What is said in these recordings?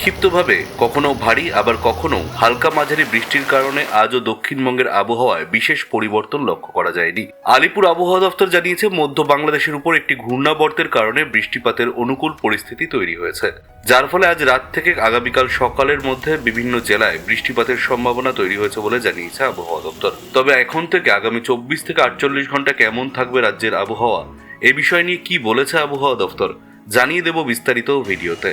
বিক্ষিপ্তভাবে, কখনো ভারী, আবার কখনো হালকা মাঝারি বৃষ্টির কারণে আজও দক্ষিণবঙ্গের আবহাওয়ায় বিশেষ পরিবর্তন লক্ষ্য করা যায়নি। আলিপুর আবহাওয়া দফতর জানিয়েছে, মধ্য বাংলাদেশের উপর একটি ঘূর্ণাবর্তের কারণে বৃষ্টিপাতের অনুকূল পরিস্থিতি তৈরি হয়েছে। যার ফলে আজ রাত থেকে আগামীকাল সকালের মধ্যে বিভিন্ন জেলায় বৃষ্টিপাতের সম্ভাবনা তৈরি হয়েছে বলে জানিয়েছে আবহাওয়া দপ্তর। তবে এখন থেকে আগামী চব্বিশ থেকে আটচল্লিশ ঘণ্টা কেমন থাকবে রাজ্যের আবহাওয়া? এ বিষয় নিয়ে কি বলেছে আবহাওয়া দপ্তর? জানিয়ে দেব বিস্তারিত ভিডিওতে।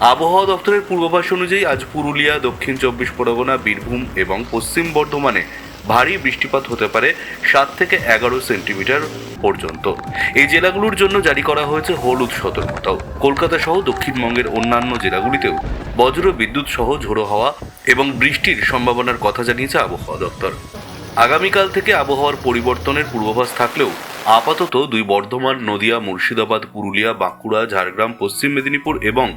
আবহাওয়া দপ্তরের পূর্বাভাস অনুযায়ী আজ পুরুলিয়া, দক্ষিণ চব্বিশ পরগনা, বীরভূম এবং পশ্চিম বর্ধমানে ভারী বৃষ্টিপাত হতে পারে সাত থেকে এগারো সেন্টিমিটার পর্যন্ত। এই জেলাগুলোর জন্য জারি করা হয়েছে হলুদ সতর্কতাও। কলকাতা সহ দক্ষিণবঙ্গের অন্যান্য জেলাগুলিতেও বজ্র বিদ্যুৎ সহ ঝোড়ো হওয়া এবং বৃষ্টির সম্ভাবনার কথা জানিয়েছে আবহাওয়া দপ্তর। আগামীকাল থেকে আবহাওয়ার পরিবর্তনের পূর্বাভাস থাকলেও আপাতত দুই বর্ধমান, নদিয়া, মুর্শিদাবাদ, পুরুলিয়া, বাঁকুড়া, ঝাড়গ্রাম, পশ্চিম মেদিনীপুর এবং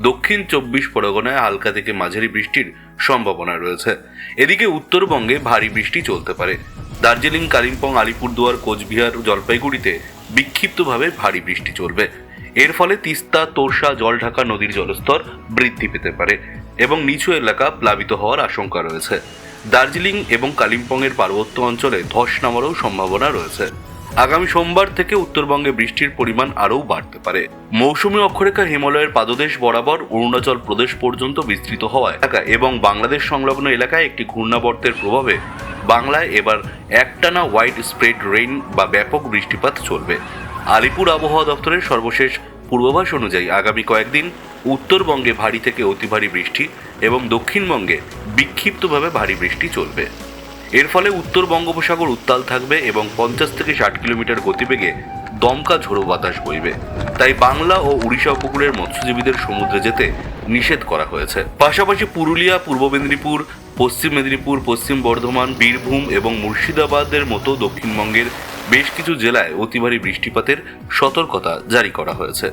দক্ষিণ চব্বিশ পরগনায় হালকা থেকে মাঝারি বৃষ্টির সম্ভাবনা রয়েছে। এদিকে উত্তরবঙ্গে ভারী বৃষ্টি চলতে পারে। দার্জিলিং, কালিম্পং, আলিপুরদুয়ার, কোচবিহার, জলপাইগুড়িতে বিক্ষিপ্তভাবে ভারী বৃষ্টি চলবে। এর ফলে তিস্তা, তোরসা, জলঢাকা নদীর জলস্তর বৃদ্ধি পেতে পারে এবং নিচু এলাকা প্লাবিত হওয়ার আশঙ্কা রয়েছে। দার্জিলিং এবং কালিম্পংয়ের পার্বত্য অঞ্চলে ধস নামারও সম্ভাবনা রয়েছে। আগামী সোমবার থেকে উত্তরবঙ্গে বৃষ্টির পরিমাণ আরও বাড়তে পারে। মৌসুমী অক্ষরেখা হিমালয়ের পাদদেশ বরাবর অরুণাচল প্রদেশ পর্যন্ত বিস্তৃত হওয়ায় এলাকা এবং বাংলাদেশ সংলগ্ন এলাকায় একটি ঘূর্ণাবর্তের প্রভাবে বাংলায় এবার একটানা হোয়াইট স্প্রেড রেইন বা ব্যাপক বৃষ্টিপাত চলবে। আলিপুর আবহাওয়া দপ্তরের সর্বশেষ পূর্বাভাস অনুযায়ী আগামী কয়েকদিন উত্তরবঙ্গে ভারী থেকে অতি ভারী বৃষ্টি এবং দক্ষিণবঙ্গে বিক্ষিপ্তভাবে ভারী বৃষ্টি চলবে। এর ফলে উত্তর বঙ্গোপসাগর উত্তাল থাকবে এবং পঞ্চাশ থেকে ষাট কিলোমিটার গতিবেগে দমকা ঝোড়ো বাতাস বইবে। তাই বাংলা ও উড়িষ্যা উপকূলের মৎস্যজীবীদের সমুদ্রে যেতে নিষেধ করা হয়েছে। পাশাপাশি পুরুলিয়া, পূর্ব মেদিনীপুর, পশ্চিম মেদিনীপুর, পশ্চিম বর্ধমান, বীরভূম এবং মুর্শিদাবাদের মতো দক্ষিণবঙ্গের বেশ কিছু জেলায় অতি ভারী বৃষ্টিপাতের সতর্কতা জারি করা হয়েছে।